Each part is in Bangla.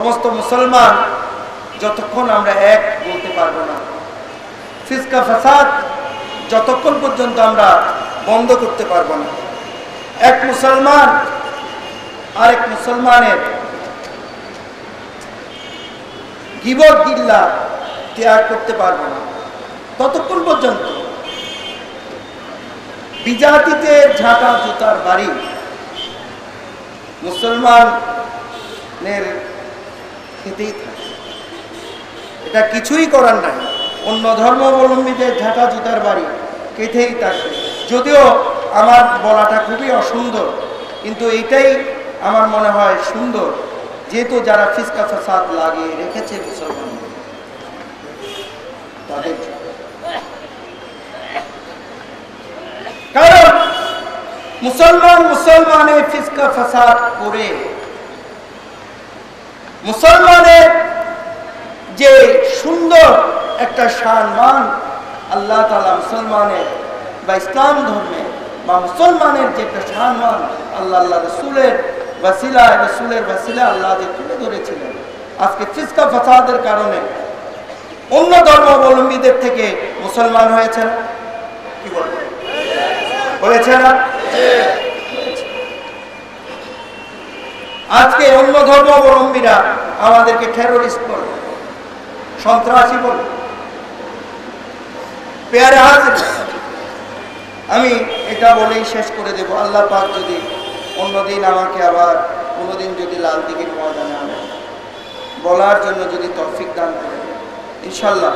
সমস্ত মুসলমান যতক্ষণ আমরা এক বলতে পারব না। ফিসকা ফাসাদ যতক্ষণ পর্যন্ত আমরা বন্ধ করতে পারব না। এক মুসলমান আরেক মুসলমানের গিবর গিল্লা ত্যাগ করতে পারব না। ততক্ষণ পর্যন্ত বিজাতিতে ঝাঁটা জুতার বাড়ি মুসলমানের খেতেই থাকে। এটা কিছুই করার নাই। অন্য ধর্মাবলম্বীদের ঝাঁটা জুতার বাড়ি কেটেই থাকবে যদিও আমার বলাটা খুবই অসুন্দর, কিন্তু এইটাই আমার মনে হয় সুন্দর, যেহেতু যারা ফিসকা ফাসাদ লাগিয়ে রেখেছে মুসলমান। তাদের কারণ মুসলমান মুসলমানের ফিসকা ফাসাদ করে মুসলমানের যে সুন্দর একটা সম্মান আল্লাহ তালা মুসলমানের বা ইসলাম ধর্মে বা মুসলমানের যে একটা সম্মান আল্লাহ আল্লাহ রসুলের বাসিলা রসুলের বাসিলা আল্লাহ যে তুলে ধরেছিলেন। আজকে ফিসকা ফাসাদের কারণে অন্য ধর্মাবলম্বীদের থেকে মুসলমান হয়েছে না কি বলবেন? হয়েছে না? আজকে অন্য ধর্মাবলম্বীরা আমাদেরকে টেরোরিস্ট বলে, সন্ত্রাসী বলে। পেয়ারে হাজির। আমি এটা বলেই শেষ করে দেব। আল্লাহ পাক যদি অন্যদিন আমাকে আবার কোনোদিন যদি লাল দিঘির ময়দানে আনে, বলার জন্য যদি তৌফিক দান করে, ইনশাল্লাহ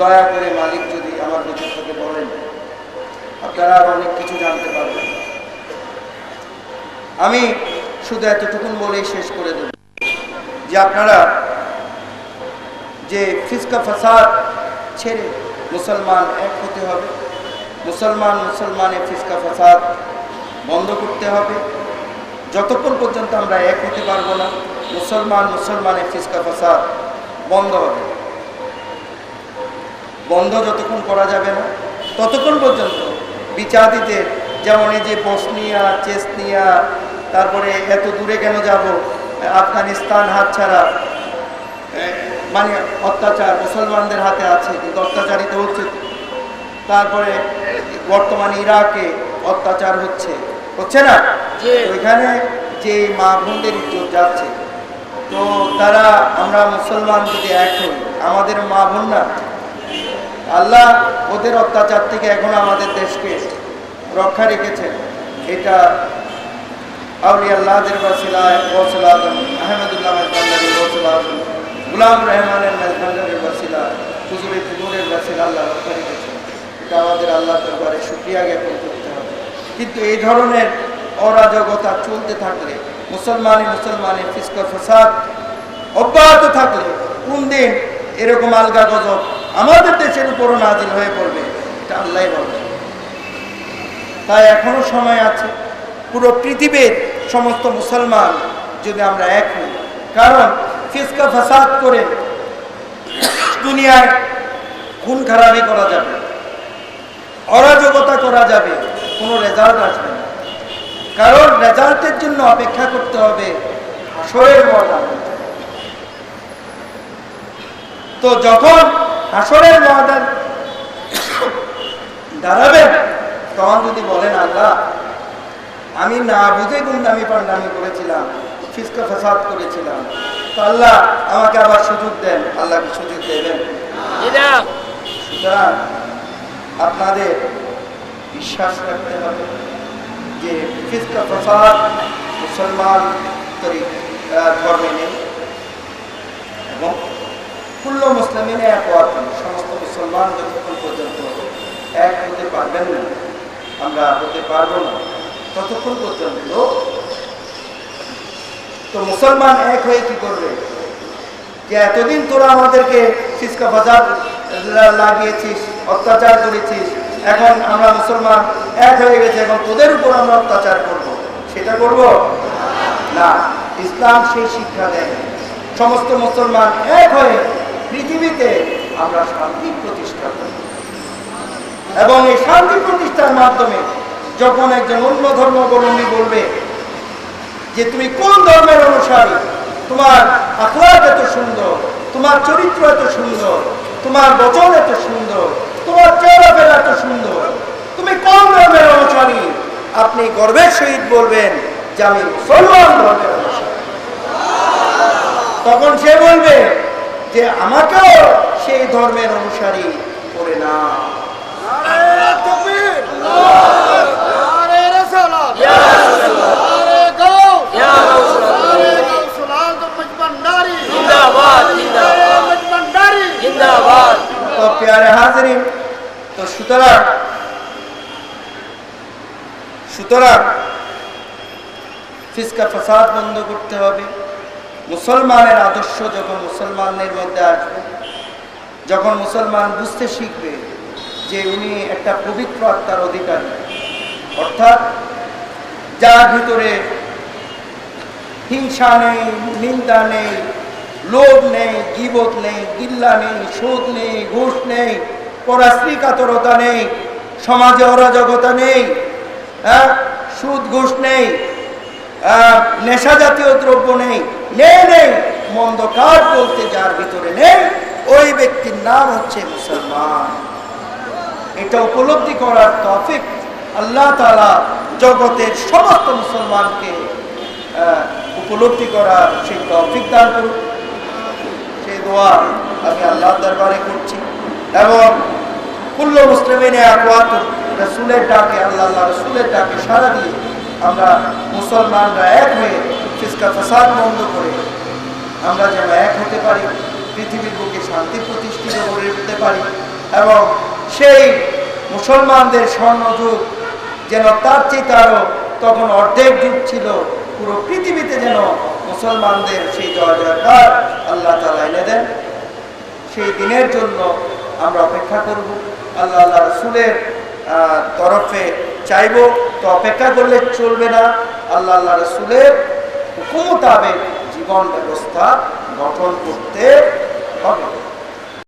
দয়া করে মালিক যদি আমার ভিতর থেকে বলেন, আপনারা অনেক কিছু জানতে পারবেন। আমি শুধু এতটুকুন বলেই শেষ করে দেব যে আপনারা যে ফিসকা ফাসাদ ছেড়ে মুসলমান এক হতে হবে, মুসলমান মুসলমানের ফিসকা ফাসাদ বন্ধ করতে হবে, যতক্ষণ পর্যন্ত আমরা এক হতে পারব না, মুসলমান মুসলমানের ফিসকা ফাসাদ বন্ধ হবে। বন্ধ যতক্ষণ করা যাবে না, ততক্ষণ পর্যন্ত বিচারীদের যেমন এই যে বসনিয়া, চেসনিয়া তারপরে এত দূরে কেন যাব? আফগানিস্তান হাতছাড়া এ, মানে অত্যাচার মুসলমানদের হাতে আছে কিন্তু অত্যাচারিত হচ্ছে তারপরে বর্তমানে ইরাকে অত্যাচার হচ্ছে। হচ্ছে না। ওইখানে যে মা বোনদের ইজ্জত যাচ্ছে তো তারা আমরা মুসলমান যদি এক হই আমাদের মা বোন না? আল্লাহ ওদের অত্যাচার থেকে এখন আমাদের দেশকে রক্ষা রেখেছেন। এটা আউলি আল্লাহদের বাসিলায় গৌসুল আজম আহমেদুল্লাহ মেজবান্ডারি গৌসুল আজম গুলাম রহমানের মেজবান্ডারের বাসিলা হুজুরের নূরের বাসিলা আল্লাহ রক্ষা রেখেছেন এটা আমাদের আল্লাহ দরবারে শুক্রিয়া জ্ঞাপন করতে হবে। কিন্তু এই ধরনের অরাজকতা চলতে থাকলে, মুসলমানে মুসলমানে ফিস্ক ফসাদ অব্যাহত থাকলে, কোন দিন এরকম আলগা গজব আমাদের দেশের উপরও নাজিল হয়ে পড়বে, এটা আল্লাহ বলবে। তাই এখনও সময় আছে পুরো পৃথিবীর সমস্ত মুসলমান যদি আমরা এক হই। কারণ ফিসকা ফাসাদ করে দুনিয়ায় খুন খারাপি করা যাবে, অরাজকতা করা যাবে, কোনো রেজাল্ট আসবে না। কারণ রেজাল্টের জন্য অপেক্ষা করতে হবে হাসরের ময়দান। তো যখন হাসরের ময়দান দাঁড়াবেন তখন যদি বলেন আল্লাহ আমি না বুঝে গুন্ডামি পান্ডামি করেছিলাম ফিসকা ফাসাদ করেছিলাম। তো আল্লাহ আমাকে আবার সুযোগ দেন আল্লাহ কি সুযোগ দেবেন সুতরাং আপনাদের বিশ্বাস রাখতে হবে যে ফিসকা ফাসাদ মুসলমান ধর্মে নেই এবং কুল্ল মুসলিমিনে এক সমস্ত মুসলমান যতক্ষণ পর্যন্ত এক হতে পারবেন না আমরা হতে পারব না। ততক্ষণ পর্যন্ত তো মুসলমান এক হয়ে কি করবে? যে এতদিন তোরা আমাদেরকে ফিসকা বাজার লাগিয়েছিস, অত্যাচার করেছিস, এখন আমরা মুসলমান এক হয়ে গেছে এবং তোদের উপর আমরা অত্যাচার করব। সেটা করব? না, ইসলাম সেই শিক্ষা দেয়। সমস্ত মুসলমান এক হয়ে পৃথিবীতে আমরা শান্তি প্রতিষ্ঠা করি। এবং এই শান্তি প্রতিষ্ঠার মাধ্যমে যখন একজন অন্য ধর্মাবলম্বী বলবে যে তুমি কোন ধর্মের অনুসারী? তোমার আখলাক এত সুন্দর, তোমার চরিত্র এত সুন্দর, তোমার বচন এত সুন্দর, তোমার চেহারা এত সুন্দর, তুমি কোন ধর্মের অনুসারী? আপনি গর্বের সহিত বলবেন যে আমি মুসলমান ধর্মের অনুসারী। তখন সে বলবে যে আমাকেও সেই ধর্মের অনুসারী করে না সুতরাং ফিসকা ফাসাদ বন্ধ করতে হবে। মুসলমানের আদর্শ যখন মুসলমানের মধ্যে আসবে, যখন মুসলমান বুঝতে শিখবে যে উনি একটা পবিত্র আত্মার অধিকারী, অর্থাৎ যার ভিতরে হিংসা নেই, নিন্দা নেই, লোভ নেই, গিবত নেই, গিল্লা নেই সুদ নেই, ঘুষ নেই পরাশ্রী কাতরতা নেই, সমাজে অরাজকতা নেই হ্যাঁ? সুদ ঘুষ নেই। আহ, নেশা জাতীয় দ্রব্য নেই। নেই নেই। মন্দ কাজ বলতে যার ভিতরে নেই ওই ব্যক্তির নাম হচ্ছে মুসলমান। এটা উপলব্ধি করার তফিক আল্লাহ তালা জগতের সমস্ত মুসলমানকে আহ, উপলব্ধি করার সেই তফিক দান করুন সেই দোয়া আমি আল্লাহ দরবারে করছি। এবং কুল্ল মুসলিমিনে আকওয়াত রসুলের ডাকে, আল্লাহ আল্লাহ রসুলের ডাকে সারা দিয়ে আমরা মুসলমানরা এক হয়ে ফিসকা ফাসাদ বন্ধ করে আমরা যেন এক হতে পারি, পৃথিবীর বুকে শান্তি প্রতিষ্ঠিত করে উঠতে পারি এবং সেই মুসলমানদের স্বর্ণযুগ যেন তার চেয়ে আরও তখন অর্ধেক যুগ ছিল, পুরো পৃথিবীতে যেন মুসলমানদের সেই জয় জয়কার আল্লাহ তালা এনে দেন। সেই দিনের জন্য আমরা অপেক্ষা করব। আল্লাহ আল্লাহ রসুলের তরফে চাইব, তো অপেক্ষা করলে চলবে না। আল্লাহ আল্লাহ রসুলের হুকুম জীবন ব্যবস্থা গঠন করতে হবে।